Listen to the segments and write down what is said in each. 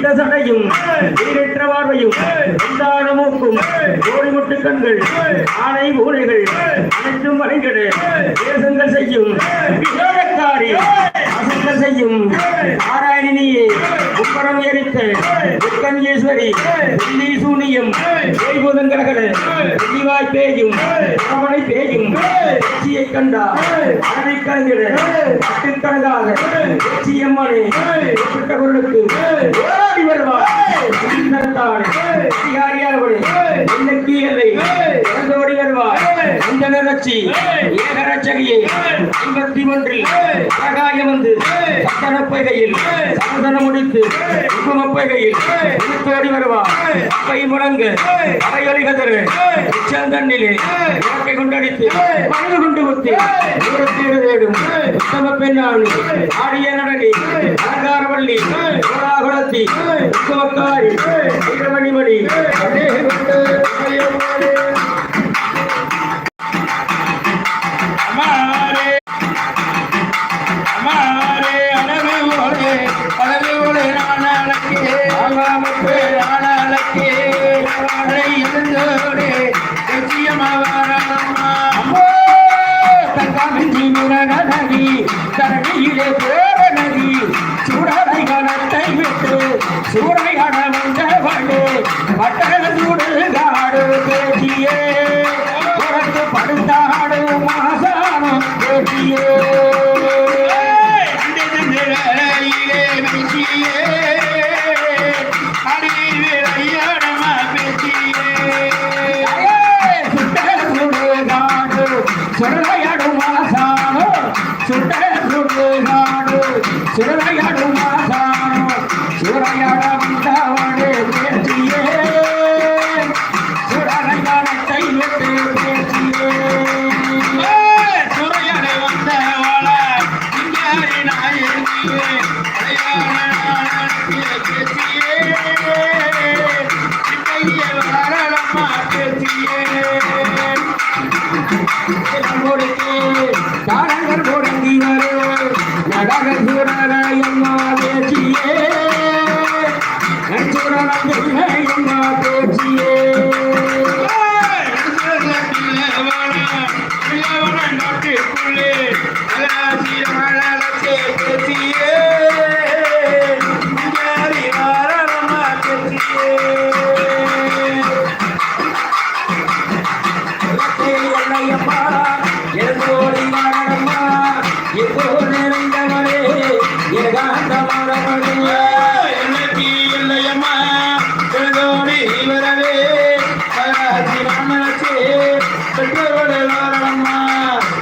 நீண்ட சடையும் நீரற்ற பார்வையும் வெந்தான மூக்கும் கோடி முட்டு கண்கள் ஆணை பூனைகள் அனைத்தும் வரைகிற தேசங்கள் செய்யும் விசேடக்காரி அசங்கள் செய்யும் நாராயணியே உப்பரம் எரித்த உட்கன் ஈஸ்வரி வெள்ளி சூனியம் ஓய்பூதம் வெள்ளிவாய் பேயும் அரவணை பேயும் வெற்றியை கண்டா அரணை கலங்கிட கட்டுக்கணக்காக வெற்றியம்மனை பெற்றவர்களுக்கு ஐம்பத்தி ஒன்றில் அழகாய வந்து சந்தனப்பைகையில் சந்தனம் முடித்து குங்குமப்பைகையில் இழுத்தோடி வருவார் அப்பை முழங்க. அவையொலி கதறு உச்சந்தண்ணிலே இறக்கை கொண்டடித்து மனது கொண்டு குத்தி தூரத்தீடு தேடும். உத்தம பெண்ணாணி ஆடிய நடனி. தங்கமிஞ்சி முரகனடி தரணியிலே போற சூறை கண வந்தவளே பட்டண சூடு காடு பேசியே உனக்கு படுத்தாடு மாசானம் பேசியே சுடலையாடு மாசானோ சுட்ட சுடுகாடு சுடலையாடு கொடுத்து தாரகர் முடங்கி வரும் நடக சூரரையம்மா பேச்சியே நச்சுரமையம்மா பேச்சியே நாட்டுக்குள்ளே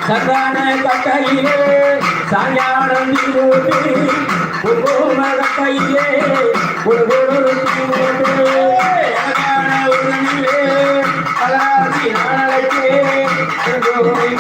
சந்தான கட்டையிலே சாயானம் நீரோட்டு. உபோம கட்டையிலே ஒரு ஒரு தீவோட்டு அழகான உடனிலே அலாசி நாளைக்கே எங்கோடி